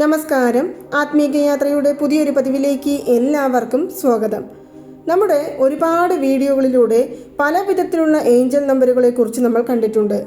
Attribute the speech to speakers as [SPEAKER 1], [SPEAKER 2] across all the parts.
[SPEAKER 1] നമസ്കാരം. ആത്മീകയാത്രയുടെ പുതിയൊരു പതിവിലേക്ക് എല്ലാവർക്കും സ്വാഗതം. നമ്മുടെ ഒരുപാട് വീഡിയോകളിലൂടെ പല വിധത്തിലുള്ള ഏഞ്ചൽ നമ്പറുകളെ കുറിച്ച് നമ്മൾ കണ്ടിട്ടുണ്ട്.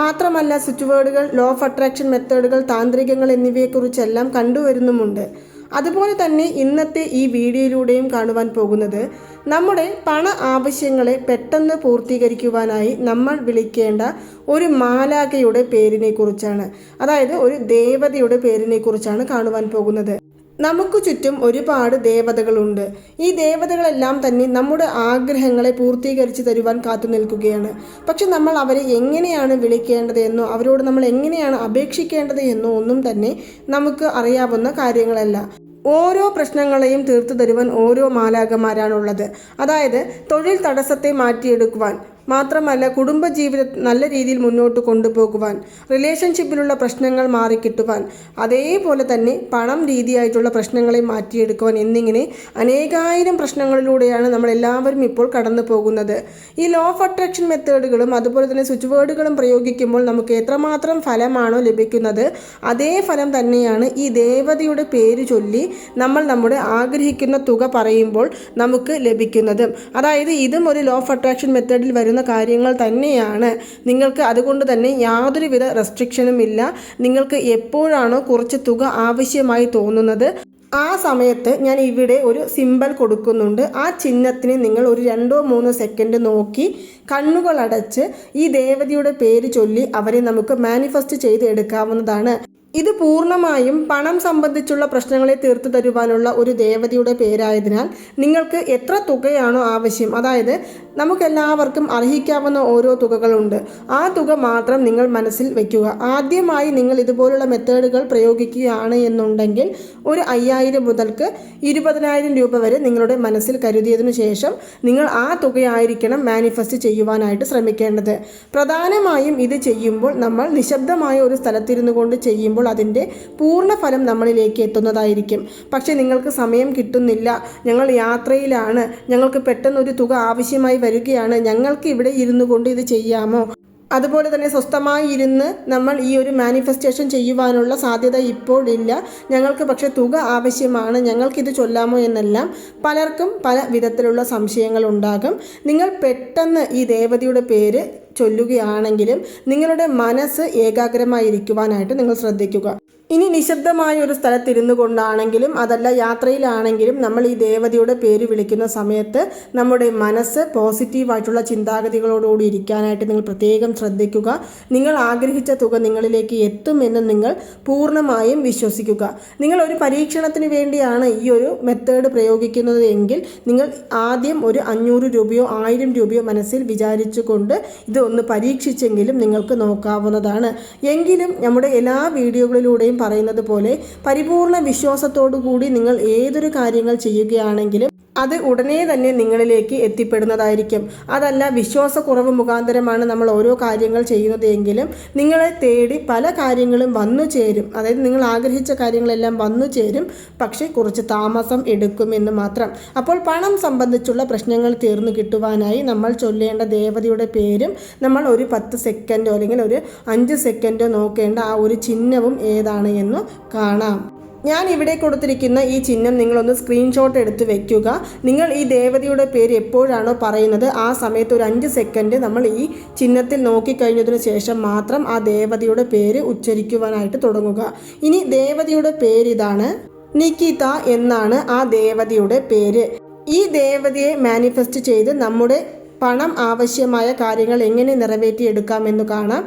[SPEAKER 1] മാത്രമല്ല സ്വിച്ച് വേർഡുകൾ ലോ ഓഫ് അട്രാക്ഷൻ മെത്തേഡുകൾ താന്ത്രികങ്ങൾ എന്നിവയെക്കുറിച്ചെല്ലാം കണ്ടുവരുന്നുമുണ്ട്. അതുപോലെ തന്നെ ഇന്നത്തെ ഈ വീഡിയോയിലൂടെയും കാണുവാൻ പോകുന്നത് നമ്മുടെ പണ ആവശ്യങ്ങളെ പെട്ടെന്ന് പൂർത്തീകരിക്കുവാനായി നമ്മൾ വിളിക്കേണ്ട ഒരു മാലാഖയുടെ പേരിനെ കുറിച്ചാണ് അതായത് ഒരു ദേവതയുടെ പേരിനെ കുറിച്ചാണ് കാണുവാൻ പോകുന്നത്. നമുക്ക് ചുറ്റും ഒരുപാട് ദേവതകളുണ്ട്. ഈ ദേവതകളെല്ലാം തന്നെ നമ്മുടെ ആഗ്രഹങ്ങളെ പൂർത്തീകരിച്ച് തരുവാൻ കാത്തു നിൽക്കുകയാണ്. പക്ഷെ നമ്മൾ അവരെ എങ്ങനെയാണ് വിളിക്കേണ്ടത് എന്നോ അവരോട് നമ്മൾ എങ്ങനെയാണ് അപേക്ഷിക്കേണ്ടത് എന്നോ ഒന്നും തന്നെ നമുക്ക് അറിയാവുന്ന കാര്യങ്ങളല്ല. ഓരോ പ്രശ്നങ്ങളെയും തീർത്തു തരുവാൻ ഓരോ മാലാകമാരാണുള്ളത് അതായത് തൊഴിൽ തടസ്സത്തെ മാറ്റിയെടുക്കുവാൻ മാത്രമല്ല കുടുംബജീവിതം നല്ല രീതിയിൽ മുന്നോട്ട് കൊണ്ടുപോകുവാൻ റിലേഷൻഷിപ്പിലുള്ള പ്രശ്നങ്ങൾ മാറിക്കിട്ടുവാൻ അതേപോലെ തന്നെ പണം രീതിയായിട്ടുള്ള പ്രശ്നങ്ങളെ മാറ്റിയെടുക്കുവാൻ എന്നിങ്ങനെ അനേകായിരം പ്രശ്നങ്ങളിലൂടെയാണ് നമ്മൾ എല്ലാവരും ഇപ്പോൾ കടന്നു പോകുന്നത് ഈ ലോ ഓഫ് അട്രാക്ഷൻ മെത്തേഡുകളും അതുപോലെ തന്നെ സ്വിച്ച് വേർഡുകളും പ്രയോഗിക്കുമ്പോൾ നമുക്ക് എത്രമാത്രം ഫലമാണോ ലഭിക്കുന്നത് അതേ ഫലം തന്നെയാണ് ഈ ദേവതയുടെ പേര് ചൊല്ലി നമ്മൾ നമ്മുടെ ആഗ്രഹിക്കുന്ന തുക പറയുമ്പോൾ നമുക്ക് ലഭിക്കുന്നതും. അതായത് ഇതും ഒരു ലോ ഓഫ് അട്രാക്ഷൻ മെത്തേഡിൽ വരുന്ന കാര്യങ്ങൾ തന്നെയാണ്. നിങ്ങൾക്ക് അതുകൊണ്ട് തന്നെ യാതൊരുവിധ റെസ്ട്രിക്ഷനും ഇല്ല. നിങ്ങൾക്ക് എപ്പോഴാണോ കുറച്ച് തുക ആവശ്യമായി തോന്നുന്നത് ആ സമയത്ത് ഞാൻ ഇവിടെ ഒരു സിമ്പൽ കൊടുക്കുന്നുണ്ട്. ആ ചിഹ്നത്തിന് നിങ്ങൾ ഒരു രണ്ടോ മൂന്നോ സെക്കൻഡ് നോക്കി കണ്ണുകളടച്ച് ഈ ദേവതയുടെ പേര് ചൊല്ലി അവരെ നമുക്ക് മാനിഫെസ്റ്റ് ചെയ്ത് എടുക്കാവുന്നതാണ് ഇത് പൂർണമായും പണം സംബന്ധിച്ചുള്ള പ്രശ്നങ്ങളെ തീർത്തു തരുവാനുള്ള ഒരു ദേവതയുടെ പേരായതിനാൽ നിങ്ങൾക്ക് എത്ര തുകയാണോ ആവശ്യം. അതായത് നമുക്കെല്ലാവർക്കും അർഹിക്കാവുന്ന ഓരോ തുകകളുണ്ട്. ആ തുക മാത്രം നിങ്ങൾ മനസ്സിൽ വയ്ക്കുക. ആദ്യമായി നിങ്ങൾ ഇതുപോലുള്ള മെത്തേഡുകൾ പ്രയോഗിക്കുകയാണ് എന്നുണ്ടെങ്കിൽ ഒരു അയ്യായിരം മുതൽക്ക് ഇരുപതിനായിരം രൂപ വരെ നിങ്ങളുടെ മനസ്സിൽ കരുതിയതിനു ശേഷം നിങ്ങൾ ആ തുകയായിരിക്കണം മാനിഫെസ്റ്റ് ചെയ്യുവാനായിട്ട് ശ്രമിക്കേണ്ടത്. പ്രധാനമായും ഇത് ചെയ്യുമ്പോൾ നമ്മൾ നിശബ്ദമായ ഒരു സ്ഥലത്തിരുന്നു കൊണ്ട് ചെയ്യുമ്പോൾ അതിന്റെ പൂർണ ഫലം നമ്മളിലേക്ക് എത്തുന്നതായിരിക്കും. പക്ഷേ നിങ്ങൾക്ക് സമയം കിട്ടുന്നില്ല. ഞങ്ങൾ യാത്രയിലാണ്. ഞങ്ങൾക്ക് പെട്ടെന്ന് ഒരു തുക ആവശ്യമായി വരികയാണ്. ഞങ്ങൾക്ക് ഇവിടെ ഇരുന്നു കൊണ്ട് ഇത് ചെയ്യാമോ? അതുപോലെ തന്നെ സ്വസ്ഥമായി ഇരുന്ന് നമ്മൾ ഈ ഒരു മാനിഫെസ്റ്റേഷൻ ചെയ്യുവാനുള്ള സാധ്യത ഇപ്പോഴില്ല ഞങ്ങൾക്ക് പക്ഷേ തുക ആവശ്യമാണ്. ഞങ്ങൾക്കിത് ചൊല്ലാമോ എന്നെല്ലാം പലർക്കും പല വിധത്തിലുള്ള സംശയങ്ങൾ ഉണ്ടാകും. നിങ്ങൾ പെട്ടെന്ന് ഈ ദേവതയുടെ പേര് ചൊല്ലുകയാണെങ്കിലും നിങ്ങളുടെ മനസ്സ് ഏകാഗ്രമായിരിക്കുവാനായിട്ട് നിങ്ങൾ ശ്രദ്ധിക്കുക. ഇനി നിശബ്ദമായ ഒരു സ്ഥലത്തിരുന്നു കൊണ്ടാണെങ്കിലും അതല്ല യാത്രയിലാണെങ്കിലും നമ്മൾ ഈ ദേവതയുടെ പേര് വിളിക്കുന്ന സമയത്ത് നമ്മുടെ മനസ്സ് പോസിറ്റീവായിട്ടുള്ള ചിന്താഗതികളോടുകൂടി ഇരിക്കാനായിട്ട് നിങ്ങൾ പ്രത്യേകം ശ്രദ്ധിക്കുക. നിങ്ങൾ ആഗ്രഹിച്ച തുക നിങ്ങളിലേക്ക് എത്തുമെന്ന് നിങ്ങൾ പൂർണമായും വിശ്വസിക്കുക. നിങ്ങൾ ഒരു പരീക്ഷണത്തിന് വേണ്ടിയാണ് ഈ ഒരു മെത്തേഡ് പ്രയോഗിക്കുന്നത് എങ്കിൽ നിങ്ങൾ ആദ്യം ഒരു അഞ്ഞൂറ് രൂപയോ ആയിരം രൂപയോ മനസ്സിൽ വിചാരിച്ചുകൊണ്ട് ഇത് ഒന്ന് പരീക്ഷിച്ചെങ്കിലും നിങ്ങൾക്ക് നോക്കാവുന്നതാണ്. എങ്കിലും നമ്മുടെ എല്ലാ വീഡിയോകളിലൂടെയും പറയുന്നത് പോലെ പരിപൂർണ വിശ്വാസത്തോടു കൂടി നിങ്ങൾ ഏതൊരു കാര്യങ്ങൾ ചെയ്യുകയാണെങ്കിലും അത് ഉടനെ തന്നെ നിങ്ങളിലേക്ക് എത്തിപ്പെടുന്നതായിരിക്കും. അതല്ല വിശ്വാസക്കുറവ് മുഖാന്തരമാണ് നമ്മൾ ഓരോ കാര്യങ്ങൾ ചെയ്യുന്നതെങ്കിലും നിങ്ങളെ തേടി പല കാര്യങ്ങളും വന്നു ചേരും. അതായത് നിങ്ങൾ ആഗ്രഹിച്ച കാര്യങ്ങളെല്ലാം വന്നു ചേരും. പക്ഷേ കുറച്ച് താമസം എടുക്കുമെന്ന് മാത്രം. അപ്പോൾ പണം സംബന്ധിച്ചുള്ള പ്രശ്നങ്ങൾ തീർന്നു കിട്ടുവാനായി നമ്മൾ ചൊല്ലേണ്ട ദേവതയുടെ പേരും നമ്മൾ ഒരു പത്ത് സെക്കൻഡോ അല്ലെങ്കിൽ ഒരു അഞ്ച് സെക്കൻഡോ നോക്കേണ്ട ആ ഒരു ചിഹ്നവും ഏതാണ് എന്ന് കാണാം. ഞാൻ ഇവിടെ കൊടുത്തിരിക്കുന്ന ഈ ചിഹ്നം നിങ്ങളൊന്ന് സ്ക്രീൻഷോട്ട് എടുത്ത് വെക്കുക. നിങ്ങൾ ഈ ദേവതയുടെ പേര് എപ്പോഴാണോ പറയുന്നത് ആ സമയത്ത് ഒരു അഞ്ച് സെക്കൻഡ് നമ്മൾ ഈ ചിഹ്നത്തിൽ നോക്കിക്കഴിഞ്ഞതിന് ശേഷം മാത്രം ആ ദേവതയുടെ പേര് ഉച്ചരിക്കുവാനായിട്ട് തുടങ്ങുക. ഇനി ദേവതയുടെ പേര് ഇതാണ് നിക്കിത എന്നാണ് ആ ദേവതയുടെ പേര്. ഈ ദേവതയെ മാനിഫെസ്റ്റ് ചെയ്ത് നമ്മുടെ പണം ആവശ്യമായ കാര്യങ്ങൾ എങ്ങനെ നിറവേറ്റിയെടുക്കാമെന്ന് കാണാം.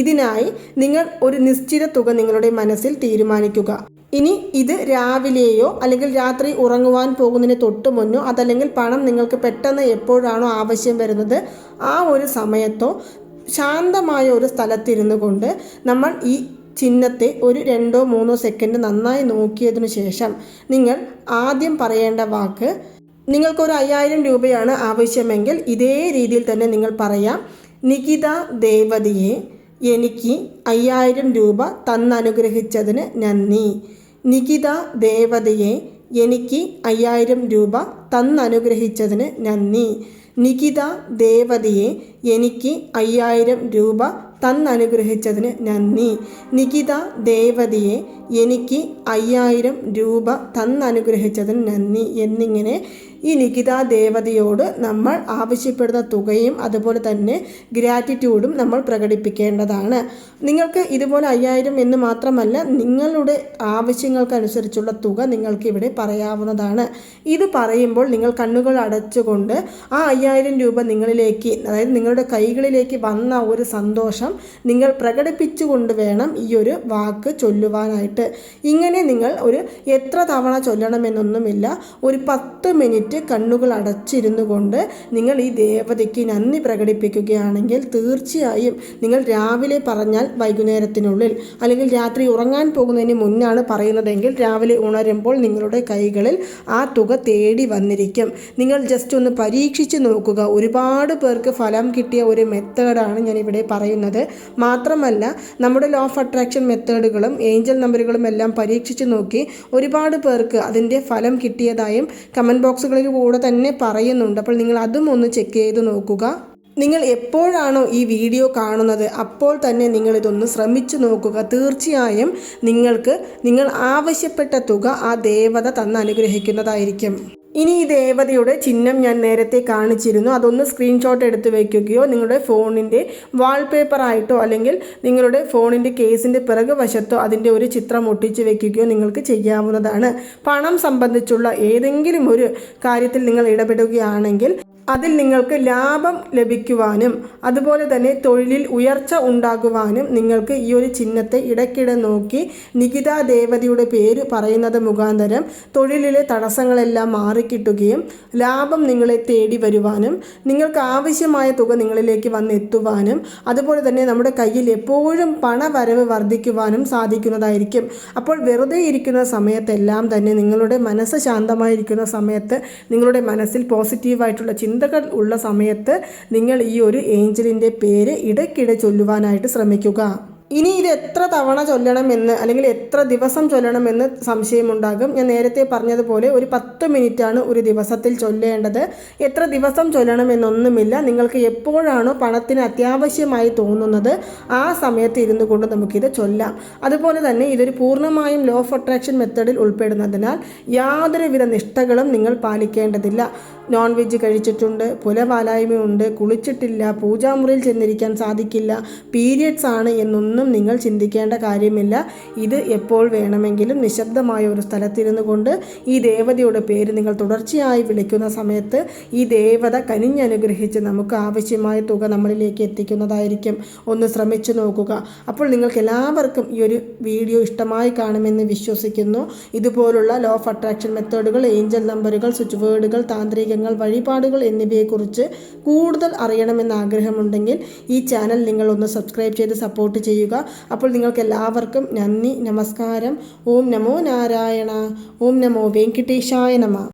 [SPEAKER 1] ഇതിനായി നിങ്ങൾ ഒരു നിശ്ചിത തുക നിങ്ങളുടെ മനസ്സിൽ തീരുമാനിക്കുക. ഇനി ഇത് രാവിലെയോ അല്ലെങ്കിൽ രാത്രി ഉറങ്ങുവാൻ പോകുന്നതിന് തൊട്ട് മുന്നോ അതല്ലെങ്കിൽ പണം നിങ്ങൾക്ക് പെട്ടെന്ന് എപ്പോഴാണോ ആവശ്യം വരുന്നത് ആ ഒരു സമയത്തോ ശാന്തമായ ഒരു സ്ഥലത്തിരുന്നു കൊണ്ട് നമ്മൾ ഈ ചിഹ്നത്തെ ഒരു രണ്ടോ മൂന്നോ സെക്കൻഡ് നന്നായി നോക്കിയതിനു ശേഷം നിങ്ങൾ ആദ്യം പറയേണ്ട വാക്ക് നിങ്ങൾക്കൊരു അയ്യായിരം രൂപയാണ് ആവശ്യമെങ്കിൽ ഇതേ രീതിയിൽ തന്നെ നിങ്ങൾ പറയാം. നികിത ദേവതയെ എനിക്ക് അയ്യായിരം രൂപ തന്നനുഗ്രഹിച്ചതിന് നന്ദി. നികിത ദേവതയെ എനിക്ക് അയ്യായിരം രൂപ തന്നനുഗ്രഹിച്ചതിന് നന്ദി. നികിത ദേവതയെ എനിക്ക് അയ്യായിരം രൂപ തന്നനുഗ്രഹിച്ചതിന് നന്ദി. നികിത ദേവതയെ എനിക്ക് അയ്യായിരം രൂപ തന്നനുഗ്രഹിച്ചതിന് നന്ദി. എന്നിങ്ങനെ ഈ നികിത ദേവതയോട് നമ്മൾ ആവശ്യപ്പെടുന്ന തുകയും അതുപോലെ തന്നെ ഗ്രാറ്റിറ്റ്യൂഡും നമ്മൾ പ്രകടിപ്പിക്കേണ്ടതാണ്. നിങ്ങൾക്ക് ഇതുപോലെ അയ്യായിരം എന്ന് മാത്രമല്ല നിങ്ങളുടെ ആവശ്യങ്ങൾക്കനുസരിച്ചുള്ള തുക നിങ്ങൾക്ക് ഇവിടെ പറയാവുന്നതാണ്. ഇത് പറയുമ്പോൾ നിങ്ങൾ കണ്ണുകൾ അടച്ചുകൊണ്ട് ആ അയ്യായിരം രൂപ നിങ്ങളിലേക്ക് അതായത് നിങ്ങളുടെ കൈകളിലേക്ക് വന്ന ഒരു സന്തോഷം നിങ്ങൾ പ്രകടിപ്പിച്ചുകൊണ്ട് വേണം ഈ ഒരു വാക്ക് ചൊല്ലുവാനായിട്ട്. ഇങ്ങനെ നിങ്ങൾ ഒരു എത്ര തവണ ചൊല്ലണമെന്നൊന്നുമില്ല ഒരു പത്ത് മിനിറ്റ് കണ്ണുകൾ അടച്ചിരുന്നു കൊണ്ട് നിങ്ങൾ ഈ ദേവതയ്ക്ക് നന്ദി പ്രകടിപ്പിക്കുകയാണെങ്കിൽ തീർച്ചയായും നിങ്ങൾ രാവിലെ പറഞ്ഞാൽ വൈകുന്നേരത്തിനുള്ളിൽ അല്ലെങ്കിൽ രാത്രി ഉറങ്ങാൻ പോകുന്നതിന് മുന്നാണ് പറയുന്നതെങ്കിൽ രാവിലെ ഉണരുമ്പോൾ നിങ്ങളുടെ കൈകളിൽ ആ തുക തേടി വന്നിരിക്കും. നിങ്ങൾ ജസ്റ്റ് ഒന്ന് പരീക്ഷിച്ച് നോക്കുക. ഒരുപാട് പേർക്ക് ഫലം കിട്ടിയ ഒരു മെത്തേഡാണ് ഞാനിവിടെ പറയുന്നത്. മാത്രമല്ല നമ്മുടെ ലോ ഓഫ് അട്രാക്ഷൻ മെത്തേഡുകളും ഏഞ്ചൽ നമ്പറുകളും എല്ലാം പരീക്ഷിച്ച് നോക്കി ഒരുപാട് പേർക്ക് അതിന്റെ ഫലം കിട്ടിയതായും കമന്റ് ബോക്സുകളിൽ കൂടെ തന്നെ പറയുന്നുണ്ട്. അപ്പോൾ നിങ്ങൾ അതും ഒന്ന് ചെക്ക് ചെയ്ത് നോക്കുക. നിങ്ങൾ എപ്പോഴാണോ ഈ വീഡിയോ കാണുന്നത് അപ്പോൾ തന്നെ നിങ്ങൾ ഇതൊന്ന് ശ്രമിച്ചു നോക്കുക. തീർച്ചയായും നിങ്ങൾക്ക് നിങ്ങൾ ആവശ്യപ്പെട്ട തുക ആ ദേവത തന്ന് അനുഗ്രഹിക്കുന്നതായിരിക്കും. ഇനി ഈ ദേവതയുടെ ചിഹ്നം ഞാൻ നേരത്തെ കാണിച്ചിരുന്നു. അതൊന്ന് സ്ക്രീൻഷോട്ട് എടുത്ത് വയ്ക്കുകയോ നിങ്ങളുടെ ഫോണിന്റെ വാൾപേപ്പറായിട്ടോ അല്ലെങ്കിൽ നിങ്ങളുടെ ഫോണിന്റെ കേസിന്റെ പിറകു വശത്തോ അതിന്റെ ഒരു ചിത്രം ഒട്ടിച്ച് വയ്ക്കുകയോ നിങ്ങൾക്ക് ചെയ്യാവുന്നതാണ്. പണം സംബന്ധിച്ചുള്ള ഏതെങ്കിലും ഒരു കാര്യത്തിൽ നിങ്ങൾ ഇടപെടുകയാണെങ്കിൽ അതിൽ നിങ്ങൾക്ക് ലാഭം ലഭിക്കുവാനും അതുപോലെ തന്നെ തൊഴിലിൽ ഉയർച്ച ഉണ്ടാകുവാനും നിങ്ങൾക്ക് ഈ ഒരു ചിഹ്നത്തെ ഇടയ്ക്കിടെ നോക്കി നികിത ദേവതയുടെ പേര് പറയുന്നത് മുഖാന്തരം തൊഴിലിലെ തടസ്സങ്ങളെല്ലാം മാറിക്കിട്ടുകയും ലാഭം നിങ്ങളെ തേടി വരുവാനും നിങ്ങൾക്ക് ആവശ്യമായ തുക നിങ്ങളിലേക്ക് വന്നെത്തുവാനും അതുപോലെ തന്നെ നമ്മുടെ കയ്യിൽ എപ്പോഴും പണവരവ് വർദ്ധിക്കുവാനും സാധിക്കുന്നതായിരിക്കും. അപ്പോൾ വെറുതെ ഇരിക്കുന്ന സമയത്തെല്ലാം തന്നെ നിങ്ങളുടെ മനസ്സ് ശാന്തമായിരിക്കുന്ന സമയത്ത് നിങ്ങളുടെ മനസ്സിൽ പോസിറ്റീവായിട്ടുള്ള ചിന്തകൾ ഉള്ള സമയത്ത് നിങ്ങൾ ഈ ഒരു ഏഞ്ചലിന്റെ പേര് ഇടയ്ക്കിടെ ചൊല്ലുവാനായിട്ട് ശ്രമിക്കുക. ഇനി ഇത് എത്ര തവണ ചൊല്ലണമെന്ന് അല്ലെങ്കിൽ എത്ര ദിവസം ചൊല്ലണമെന്ന് സംശയമുണ്ടാകും. ഞാൻ നേരത്തെ പറഞ്ഞതുപോലെ ഒരു പത്ത് മിനിറ്റാണ് ഒരു ദിവസത്തിൽ ചൊല്ലേണ്ടത്. എത്ര ദിവസം ചൊല്ലണമെന്നൊന്നുമില്ല. നിങ്ങൾക്ക് എപ്പോഴാണോ പണത്തിന് അത്യാവശ്യമായി തോന്നുന്നത് ആ സമയത്ത് ഇരുന്നു കൊണ്ട് നമുക്കിത് ചൊല്ലാം. അതുപോലെ തന്നെ ഇതൊരു പൂർണമായും ലോ ഓഫ് അട്രാക്ഷൻ മെത്തേഡിൽ ഉൾപ്പെടുന്നതിനാൽ യാതൊരുവിധ നിഷ്ഠകളും നിങ്ങൾ പാലിക്കേണ്ടതില്ല. നോൺ വെജ് കഴിച്ചിട്ടുണ്ട് പുലവാലായ്മയുണ്ട് കുളിച്ചിട്ടില്ല പൂജാമുറിയിൽ ചെന്നിരിക്കാൻ സാധിക്കില്ല പീരിയഡ്സ് ആണ് എന്നൊന്നും നിങ്ങൾ ചിന്തിക്കേണ്ട കാര്യമില്ല. ഇത് എപ്പോൾ വേണമെങ്കിലും നിശബ്ദമായ ഒരു സ്ഥലത്തിരുന്നു കൊണ്ട് ഈ ദേവതയുടെ പേര് നിങ്ങൾ തുടർച്ചയായി വിളിക്കുന്ന സമയത്ത് ഈ ദേവത കനിഞ്ഞനുഗ്രഹിച്ച് നമുക്ക് ആവശ്യമായ തുക നമ്മളിലേക്ക് എത്തിക്കുന്നതായിരിക്കും. ഒന്ന് ശ്രമിച്ചു നോക്കുക. അപ്പോൾ നിങ്ങൾക്ക് എല്ലാവർക്കും ഈ ഒരു വീഡിയോ ഇഷ്ടമായി കാണുമെന്ന് വിശ്വസിക്കുന്നു. ഇതുപോലുള്ള ലോ ഓഫ് അട്രാക്ഷൻ മെത്തേഡുകൾ ഏഞ്ചൽ നമ്പറുകൾ സ്വിച്ച് വേർഡുകൾ താന്ത്രികങ്ങൾ വഴിപാടുകൾ എന്നിവയെക്കുറിച്ച് കൂടുതൽ അറിയണമെന്ന് ആഗ്രഹമുണ്ടെങ്കിൽ ഈ ചാനൽ നിങ്ങൾ ഒന്ന് സബ്സ്ക്രൈബ് ചെയ്ത് സപ്പോർട്ട് ചെയ്യുക. അപ്പോൾ നിങ്ങൾക്ക് എല്ലാവർക്കും നന്ദി നമസ്കാരം. ഓം നമോ നാരായണ. ഓം നമോ വെങ്കിട്ടേശായ നമ.